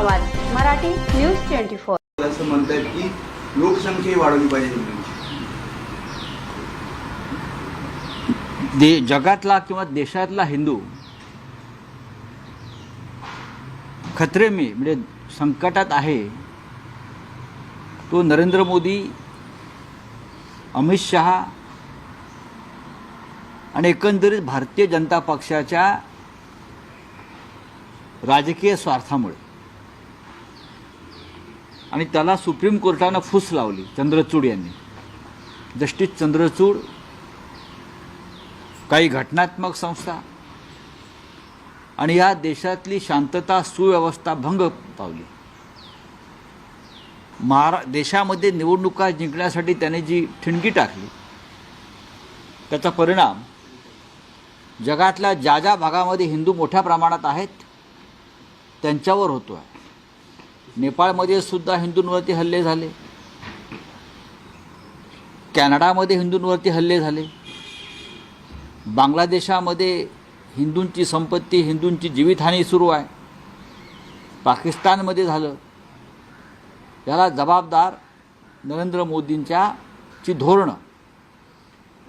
आवाज Marathi news twenty four. असं म्हणतायत की लोकसंख्या वाढवली पाहिजे दे जगातला किंवा देशातला हिंदू खतरे में म्हणजे संकटात आहे. तो नरेंद्र मोदी अमित शहा आणि एकंदरीत भारतीय जनता पक्षाच्या राजकीय स्वार्थामुळे. आणि त्याला सुप्रीम कोर्टानं फूस लावली चंद्रचूड यांनी. जस्टिस चंद्रचूड काही घटनात्मक संस्था आणि या देशातली शांतता सुव्यवस्था भंग पावली. महारा देशामध्ये निवडणुका जिंकण्यासाठी त्याने जी ठिणगी टाकली त्याचा परिणाम जगातल्या ज्या ज्या भागामध्ये हिंदू मोठ्या प्रमाणात आहेत त्यांच्यावर होतो आहे नेपाळमध्ये सुद्धा हिंदूंवरती हल्ले झाले. कॅनडामध्ये हिंदूंवरती हल्ले झाले. बांगलादेशामध्ये हिंदूंची संपत्ती हिंदूंची जीवितहानी सुरू आहे. पाकिस्तानमध्ये झालं. याला जबाबदार नरेंद्र मोदींच्या ची धोरणं.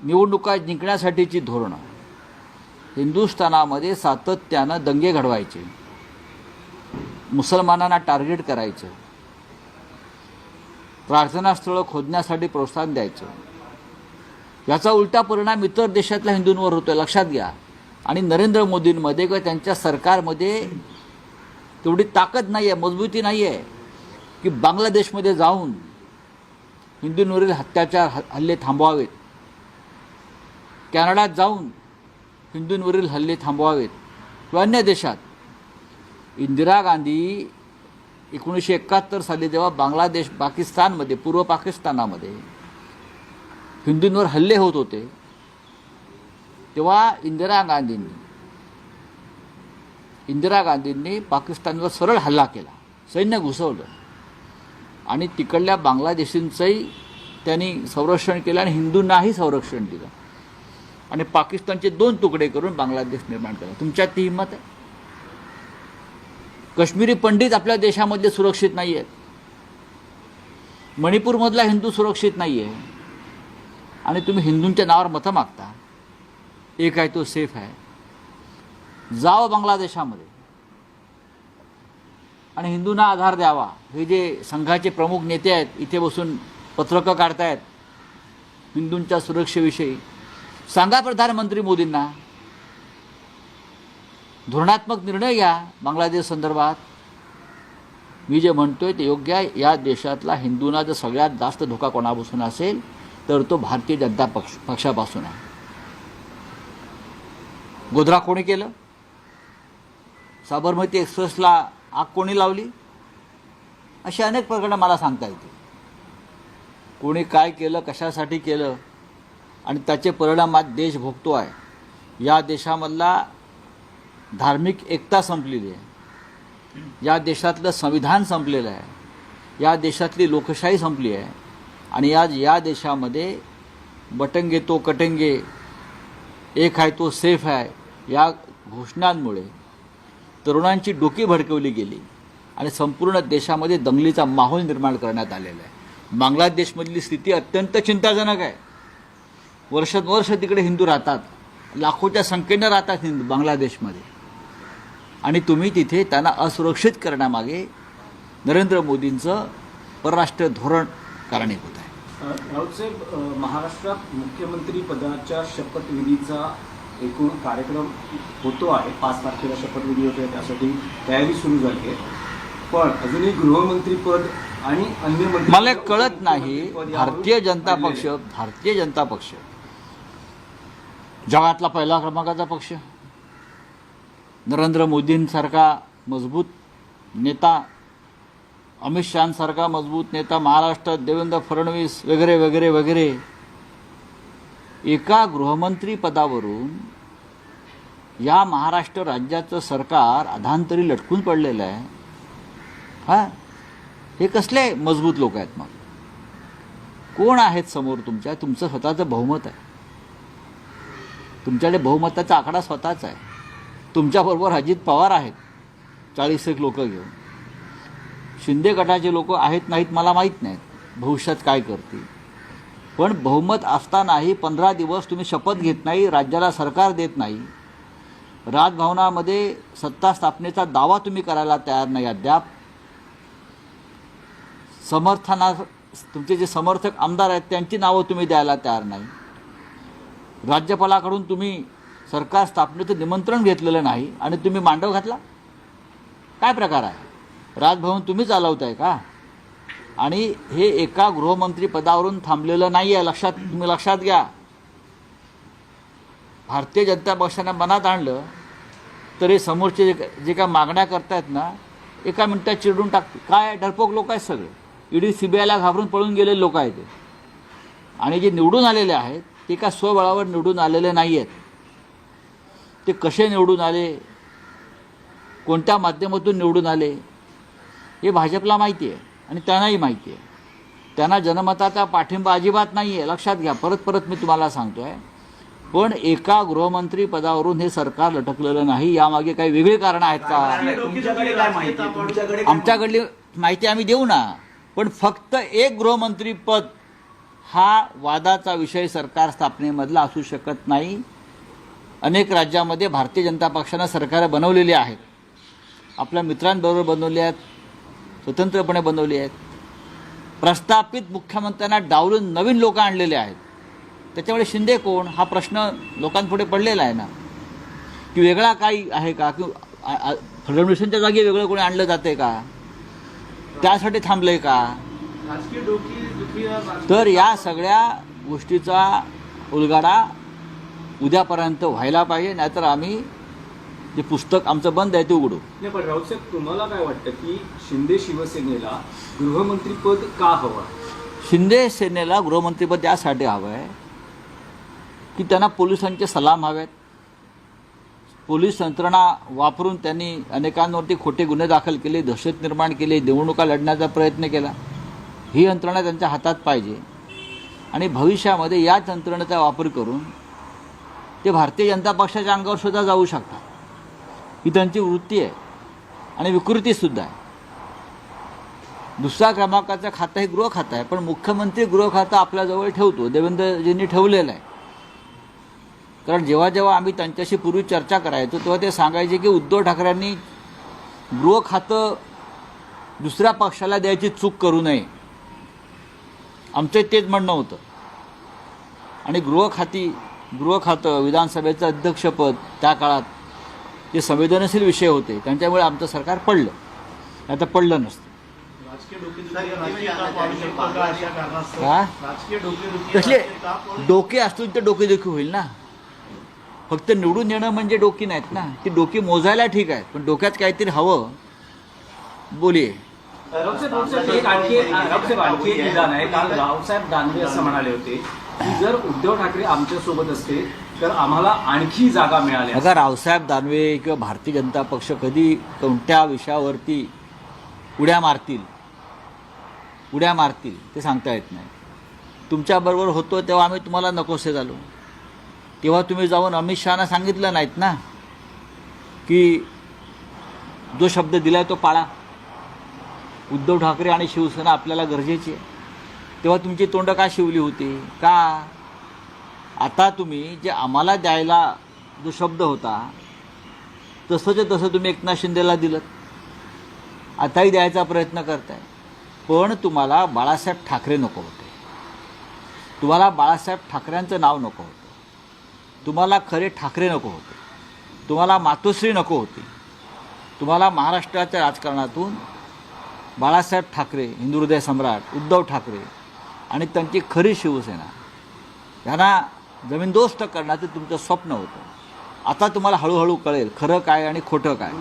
निवडणुका जिंकण्यासाठीची धोरणं. हिंदुस्थानामध्ये सातत्यानं दंगे घडवायचे. मुसलमानांना टार्गेट करायचं. प्रार्थनास्थळं खोदण्यासाठी प्रोत्साहन द्यायचं. याचा उलटा परिणाम इतर देशातल्या हिंदूंवर होतो लक्षात घ्या. आणि नरेंद्र मोदींमध्ये किंवा त्यांच्या सरकारमध्ये तेवढी ताकद नाही आहे मजबूती नाही आहे की बांगलादेशमध्ये जाऊन हिंदूंवरील हत्याचार ह- हल्ले थांबवावेत. कॅनडात जाऊन हिंदूंवरील हल्ले थांबवावेत. किंवा अन्य देशात इंदिरा गांधी एकोणीसशे एकाहत्तर साली जेव्हा बांगलादेश पाकिस्तानमध्ये पूर्व पाकिस्तानामध्ये हिंदूंवर हल्ले होत होते तेव्हा इंदिरा गांधींनी इंदिरा गांधींनी पाकिस्तानवर सरळ हल्ला केला सैन्य घुसवलं आणि तिकडल्या बांगलादेशींचंही त्यांनी संरक्षण केलं आणि हिंदूंनाही संरक्षण दिलं. आणि पाकिस्तानचे दोन तुकडे करून बांगलादेश निर्माण केला. तुमच्यात ती हिंमत आहे? काश्मीरी पंडित आपल्या देशामध्ये सुरक्षित नाही आहेत मणिपूरमधला हिंदू सुरक्षित नाही आहे आणि तुम्ही हिंदूंच्या नावावर मतं मागता. एक आहे तो सेफ आहे. जावं बांगलादेशामध्ये. आणि हिंदूंना आधार द्यावा. हे जे संघाचे प्रमुख नेते आहेत इथे बसून पत्रकं काढतायत हिंदूंच्या सुरक्षेविषयी. सांगा प्रधानमंत्री मोदींना धोरणात्मक निर्णय घ्या बांगलादेश संदर्भात. मी जे म्हणतोय ते योग्य आहे. या देशातला हिंदूंना जर सगळ्यात जास्त धोका कोणापासून असेल तर तो भारतीय जनता पक्ष पक्षापासून आहे. गोधरा कोणी केलं? साबरमती एक्सप्रेसला आग कोणी लावली? अशी अनेक प्रकरणं मला सांगता येतील. कोणी काय केलं कशासाठी केलं आणि त्याचे परिणाम आज देश भोगतो आहे. या देशामधला धार्मिक एकता संपलेली आहे. या देशातलं संविधान संपलेलं आहे. या देशातली लोकशाही संपली आहे. आणि आज या देशामध्ये बटंगे तो कटंगे एक आहे तो सेफ आहे या घोषणांमुळे तरुणांची डोकी भडकवली गेली. आणि संपूर्ण देशामध्ये दंगलीचा माहोल निर्माण करण्यात आलेला आहे. बांगलादेशमधली स्थिती अत्यंत चिंताजनक आहे. वर्षानुवर्ष तिकडे हिंदू राहतात. लाखोच्या संख्येनं राहतात हिंदू बांगलादेशमध्ये. आणि तुम्ही तिथे त्यांना असुरक्षित करण्यामागे नरेंद्र मोदींचं परराष्ट्र धोरण कारणीभूत आहे. राऊतसाहेब महाराष्ट्रात मुख्यमंत्री पदाच्या शपथविधीचा एकूण कार्यक्रम होतो आहे. पाच तारखेला शपथविधी होतोय त्यासाठी तयारी सुरू झाली आहे. पण अजूनही गृहमंत्री पद आणि अन्य मला कळत नाही भारतीय जनता पक्ष. भारतीय जनता पक्ष. जगातला पहिला क्रमांकाचा पक्ष. नरेंद्र मोदींसारखा मजबूत नेता अमित शहासारखा मजबूत नेता महाराष्ट्रात देवेंद्र फडणवीस वगैरे वगैरे वगैरे एका गृहमंत्री पदावरून या महाराष्ट्र राज्याचं सरकार अधांतरी लटकून पडलेलं आहे. हा? हे कसले मजबूत लोक आहेत मग? कोण आहेत समोर तुमच्या? तुमचं स्वतःचं बहुमत आहे. तुमच्याकडे बहुमताचा आकडा स्वतःच आहे. तुमच्याबरोबर अजित पवार आहेत. चाळीस एक लोकं घेऊन. शिंदे गटाचे लोक आहेत नाहीत मला माहीत नाहीत भविष्यात काय करतील. पण बहुमत असतानाही पंधरा दिवस तुम्ही शपथ घेत नाही राज्याला सरकार देत नाही. राजभवनामध्ये सत्ता स्थापनेचा दावा तुम्ही करायला तयार नाही अद्याप. समर्थना तुमचे जे समर्थक आमदार आहेत त्यांची नावं तुम्ही द्यायला तयार नाही. राज्यपालाकडून तुम्ही सरकार स्थापनेचं निमंत्रण घेतलेलं नाही आणि तुम्ही मांडव घातला? काय प्रकार आहे? राजभवन तुम्ही चालवताय का? आणि हे एका गृहमंत्री पदावरून थांबलेलं नाही आहे लक्षात तुम्ही लक्षात घ्या. भारतीय जनता पक्षानं मनात आणलं तरी समोरचे जे जे काय मागण्या करतायत ना एका मिनटात चिरडून टाकते काय डरपोक लोक आहेत सगळे. ईडी सी बी आयला घाबरून पळून गेलेले लोक आहेत आणि जे निवडून आलेले आहेत ते का स्वबळावर निवडून आलेले नाही आहेत ते कसे निवडून आले? कोणत्या माध्यमातून निवडून आले? हे भाजपला माहिती आहे आणि त्यांनाही माहिती आहे. त्यांना जनमताचा पाठिंबा अजिबात नाही आहे. लक्षात घ्या. परत परत मी तुम्हाला सांगतो आहे पण एका गृहमंत्री पदावरून हे सरकार लटकलेलं नाही. यामागे काही वेगळी कारणं आहेत का? आमच्याकडली माहिती आम्ही देऊ ना. पण फक्त एक गृहमंत्री पद हा वादाचा विषय सरकार स्थापनेमधला असू शकत नाही. अनेक राज्यामध्ये भारतीय जनता पक्षानं सरकारं बनवलेली आहेत. आपल्या मित्रांबरोबर बनवली आहेत स्वतंत्रपणे बनवली आहेत. प्रस्थापित मुख्यमंत्र्यांना डावलून नवीन लोक आणलेले आहेत. त्याच्यामुळे शिंदे कोण? हा प्रश्न लोकांपुढे पडलेला आहे ना. की वेगळा काही आहे का? की फडणवीसांच्या जागी वेगळं कोणी आणलं जाते का? त्यासाठी थांबलंय का? तर या सगळ्या गोष्टीचा उलगाडा उद्यापर्यंत व्हायला पाहिजे नाहीतर आम्ही जे पुस्तक आमचं बंद आहे ते उघडू. नाही पण राऊत साहेब तुम्हाला काय वाटतं की शिंदे शिवसेनेला गृहमंत्रीपद का हवं? शिंदे सेनेला गृहमंत्रीपद यासाठी हवं आहे की त्यांना पोलिसांचे सलाम हवेत. पोलीस यंत्रणा वापरून त्यांनी अनेकांवरती खोटे गुन्हे दाखल केले दहशत निर्माण केली निवडणुका लढण्याचा प्रयत्न केला. ही यंत्रणा त्यांच्या हातात पाहिजे. आणि भविष्यामध्ये याच यंत्रणेचा वापर करून ते भारतीय जनता पक्षाच्या अंगावर सुद्धा जाऊ शकतात. ही त्यांची वृत्ती आहे. आणि विकृतीसुद्धा आहे. दुसऱ्या क्रमांकाचं खातं हे गृह खातं आहे. पण मुख्यमंत्री गृह खातं आपल्याजवळ ठेवतो. देवेंद्रजींनी ठेवलेलं आहे. कारण जेव्हा जेव्हा आम्ही त्यांच्याशी पूर्वी चर्चा करायचो तेव्हा ते सांगायचे की उद्धव ठाकरेंनी गृह खातं दुसऱ्या पक्षाला द्यायची चूक करू नये. आमचं तेच म्हणणं होतं. आणि गृह खाती गृह खातं विधानसभेचं अध्यक्षपद त्या काळात जे संवेदनशील विषय होते त्यांच्यामुळे आमचं सरकार पडलं. नाही तर पडलं नसतं. का कसले? डोके असतील तर डोकेदुखी होईल ना. फक्त निवडून येणं म्हणजे डोकी नाहीत ना. ती डोकी मोजायला ठीक आहे पण डोक्यात काहीतरी हवं. बोलिये. आणखी रावसाहेब आणखी एक विधान आहे. काल रावसाहेब दानवे असं म्हणाले होते की जर उद्धव ठाकरे आमच्यासोबत असते तर आम्हाला आणखी जागा मिळाली बघा रावसाहेब दानवे किंवा भारतीय जनता पक्ष कधी कोणत्या विषयावरती उड्या मारतील उड्या मारतील ते सांगता येत नाही. तुमच्याबरोबर होतो तेव्हा आम्ही तुम्हाला नकोसे झालो तेव्हा तुम्ही जाऊन अमित शहाना सांगितलं नाहीत ना की जो शब्द दिला आहे तो पाळा. उद्धव ठाकरे आणि शिवसेना आपल्याला गरजेची आहे. तेव्हा तुमची तोंड का शिवली होती? का? आता तुम्ही जे आम्हाला द्यायला जो शब्द होता तसंच्या तसं तुम्ही एकनाथ शिंदेला दिलं आताही द्यायचा प्रयत्न करताय. पण तुम्हाला बाळासाहेब ठाकरे नको होते. तुम्हाला बाळासाहेब ठाकरेंचं नाव नको होतं. तुम्हाला खरे ठाकरे नको होते. तुम्हाला मातोश्री नको होती. तुम्हाला महाराष्ट्राच्या राजकारणातून बाळासाहेब ठाकरे हिंदू हृदय सम्राट उद्धव ठाकरे आणि त्यांची खरी शिवसेना. यांना जमीनदोस्त करण्याचं तुमचं स्वप्न होतं. आता तुम्हाला हळूहळू कळेल खरं काय आणि खोटं काय.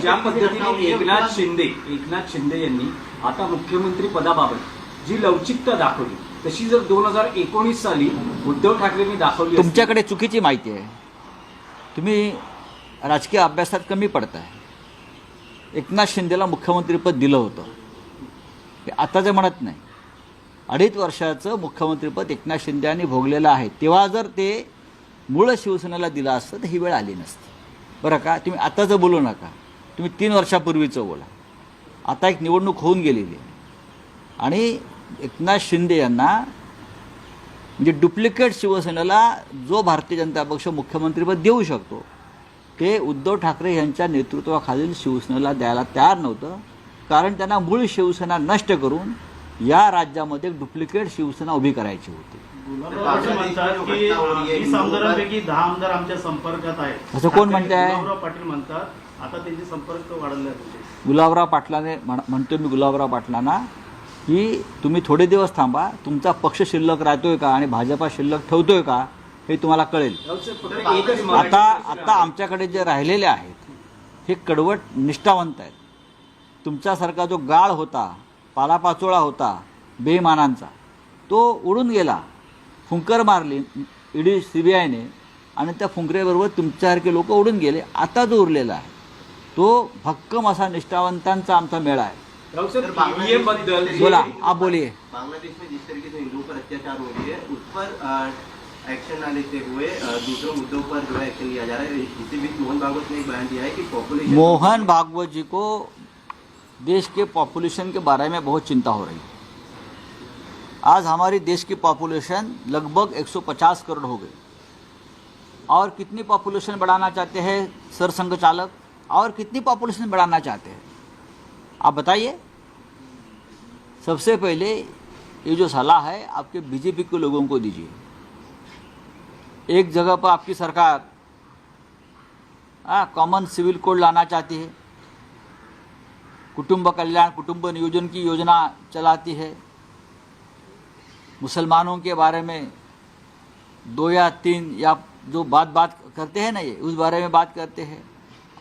ज्या पद्धतीने एकनाथ शिंदे एकनाथ शिंदे यांनी आता मुख्यमंत्री पदाबाबत जी लवचिकता दाखवली तशी जर दोन हजार एकोणीस साली उद्धव ठाकरेंनी दाखवली तुमच्याकडे चुकीची माहिती आहे. तुम्ही राजकीय अभ्यासात कमी पडताय. एकनाथ शिंदेला मुख्यमंत्रीपद दिलं होतं. हे आताचं म्हणत नाही. अडीच वर्षाचं मुख्यमंत्रीपद एकनाथ शिंदे यांनी भोगलेलं आहे. तेव्हा जर ते मूळ शिवसेनेला दिलं असतं तर ही वेळ आली नसती. बरं का? तुम्ही आताचं बोलू नका तुम्ही तीन वर्षापूर्वीचं बोला. आता एक निवडणूक होऊन गेलेली आहे. आणि एकनाथ शिंदे यांना म्हणजे डुप्लिकेट शिवसेनेला जो भारतीय जनता पक्ष मुख्यमंत्रीपद देऊ शकतो ते उद्धव ठाकरे यांच्या नेतृत्वाखालील शिवसेनेला द्यायला तयार नव्हतं. कारण त्यांना मूळ शिवसेना नष्ट करून या राज्यामध्ये डुप्लिकेट शिवसेना उभी करायची होती. गुलाबराव पाटील म्हणतात की वीस आमदारांपैकी दहा आमदार आमच्या संपर्कात आहेत. असं कोण म्हणतंय? गुलाबराव पाटील म्हणतात. आता त्यांचे संपर्क वाढले आहेत गुलाबराव पाटलाने म्हण म्हणतो मी गुलाबराव पाटलांना की तुम्ही थोडे दिवस थांबा तुमचा पक्ष शिल्लक राहतोय का आणि भाजपा शिल्लक ठेवतोय का हे तुम्हाला कळेल. आता आता आमच्याकडे जे राहिलेले आहेत हे कडवट निष्ठावंत आहेत. तुमच्यासारखा जो गाळ होता पालापाचोळा होता बेमानांचा तो उडून गेला. फुंकर मारली ईडी सी बी आयने आणि त्या फुंकरेबरोबर तुमच्यासारखे लोक उडून गेले. आता जो उरलेला आहे तो भक्कम असा निष्ठावंतांचा आमचा मेळा आहे. बोला. आप बोलिए बांग्लादेश में जिस तरीके से हिंदुओं पर अत्याचार हो रही है उस पर एक्शन न लेते हुए अ, दूसरे मुद्दों पर जो है एक्शन लिया जा रहा है. इसी बीच मोहन भागवत ने एक बयान दिया है कि पॉपुलेशन मोहन भागवत जी को देश के पॉपुलेशन के बारे में बहुत चिंता हो रही है। आज हमारी देश की पॉपुलेशन लगभग 150 करोड़ हो गई। और कितनी पॉपुलेशन बढ़ाना चाहते हैं सर संघ चालक? और कितनी पॉपुलेशन बढ़ाना चाहते हैं? आप बताइए। सबसे पहले ये जो सलाह है, आपके बीजेपी के लोगों को दीजिए। एक जगह पर आपकी सरकार कॉमन सिविल कोड लाना चाहती है। कुटुंब कल्याण, कुटुंब नियोजन की योजना चलाती है। मुसलमानों के बारे में दो या तीन या जो बात बात करते हैं ना ये, उस बारे में बात करते हैं।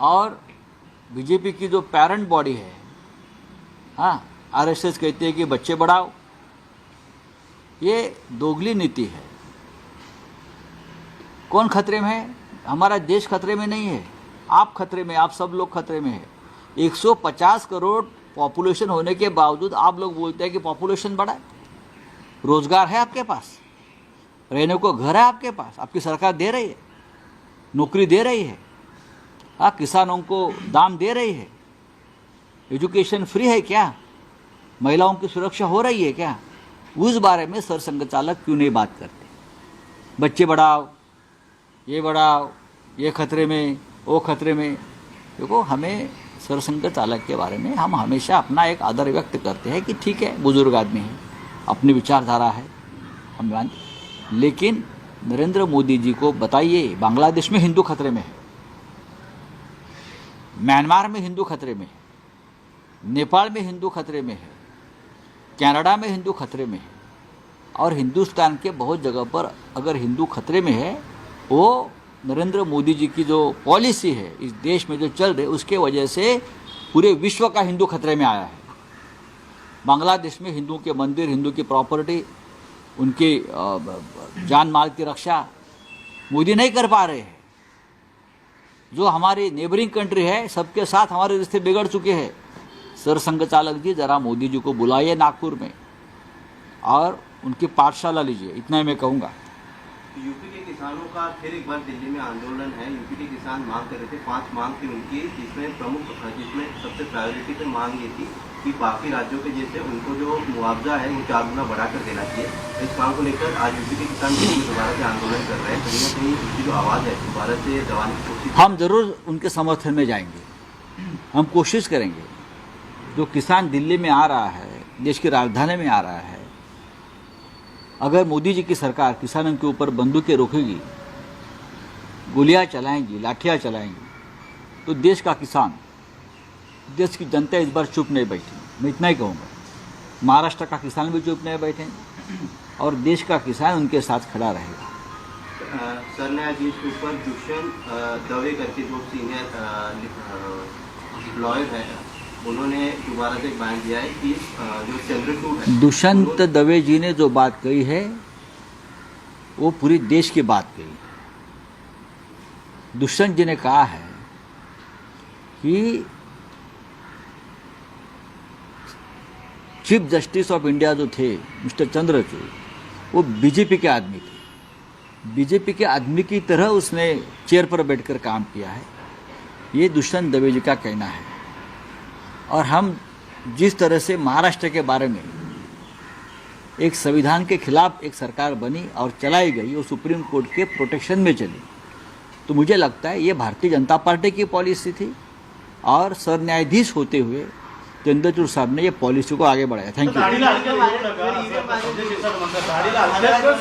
और बीजेपी की जो पेरेंट बॉडी है हाँ आरएसएस कहती है कि बच्चे बढ़ाओ, ये दोगली नीति है। कौन खतरे में है? हमारा देश खतरे में नहीं है। आप खतरे में, आप सब लोग खतरे में है। 150 करोड़ पॉपुलेशन होने के बावजूद आप लोग बोलते हैं कि पॉपुलेशन बढ़ा है। रोज़गार है आपके पास। रहने को घर है आपके पास। आपकी सरकार दे रही है। नौकरी दे रही है। हाँ किसानों को दाम दे रही है। एजुकेशन फ्री है क्या? महिलाओं की सुरक्षा हो रही है क्या? उस बारे में सरसंघ चालक क्यों नहीं बात करते? बच्चे बढ़ाओ, ये बढ़ाओ, ये खतरे में, वो खतरे में। देखो, हमें सरसंघ चालक के बारे में हम हमेशा अपना एक आदर व्यक्त करते हैं कि ठीक है, बुज़ुर्ग आदमी है, अपनी विचारधारा है हम मानते लेकिन नरेंद्र मोदी जी को बताइए, बांग्लादेश में हिंदू खतरे में है, म्यांमार में हिंदू खतरे में है, नेपाल में हिंदू खतरे में है, कनाडा में हिंदू खतरे में है, और हिंदुस्तान के बहुत जगह पर अगर हिंदू खतरे में है, वो नरेंद्र मोदी जी की जो पॉलिसी है, इस देश में जो चल रही है, उसके वजह से पूरे विश्व का हिंदू खतरे में आया है। बांग्लादेश में हिंदुओं के मंदिर, हिंदू की प्रॉपर्टी, उनकी जान माल की रक्षा मोदी नहीं कर पा रहे हैं। जो हमारी नेबरिंग कंट्री है, सबके साथ हमारे रिश्ते बिगड़ चुके हैं। सर संघ चालक जी, ज़रा मोदी जी को बुलाइए नागपुर में और उनकी पाठशाला लीजिए, इतना ही मैं कहूँगा। यूपी के किसानों का फिर एक बार दिल्ली में आंदोलन है। यूपी के किसान मांग कर रहे थे, पाँच मांग थी उनकी, जिसमें प्रमुख, जिसमें सबसे प्रायोरिटी पे मांग ये थी कि बाकी राज्यों के जैसे उनको जो मुआवजा है वो चार गुना बढ़ाकर देना चाहिए। इस मांग को लेकर आज यूपी के किसान दोबारा से आंदोलन कर रहे हैं। कहीं ना कहीं उनकी जो आवाज़ है दोबारा से दबाने की कोशिश हम ज़रूर उनके समर्थन में जाएँगे। हम कोशिश करेंगे। जो किसान दिल्ली में आ रहा है, देश की राजधानी में आ रहा है अगर मोदी जी की सरकार किसानों के ऊपर बंदूकें रोकेगी, गोलियाँ चलाएँगी, लाठियाँ चलाएँगी तो देश का किसान, देश की जनता इस बार चुप नहीं बैठी। मैं इतना ही कहूँगा। महाराष्ट्र का किसान भी चुप नहीं बैठे और देश का किसान उनके साथ खड़ा रहेगा। सर ने आज इसके ऊपर दुष्यंत दवे करके जो सीनियर लॉयर है उन्होंने दोबारा से बयान दिया है कि जो चंद्रचूड़ है दुष्यंत दवे जी ने जो बात कही है वो पूरी देश की बात कही दुष्यंत जी ने कहा है कि चीफ जस्टिस ऑफ़ इंडिया जो थे मिस्टर चंद्रचूड़ वो बीजेपी के आदमी थे। बीजेपी के आदमी की तरह उसने चेयर पर बैठकर काम किया है। ये दुष्यंत दवे जी का कहना है। और हम जिस तरह से महाराष्ट्र के बारे में एक संविधान के खिलाफ एक सरकार बनी और चलाई गई और सुप्रीम कोर्ट के प्रोटेक्शन में चली तो मुझे लगता है ये भारतीय जनता पार्टी की पॉलिसी थी। और सरन्यायाधीश होते हुए चंद्रचूड़ साहब ने ये पॉलिसी को आगे बढ़ाया। थैंक दाढीला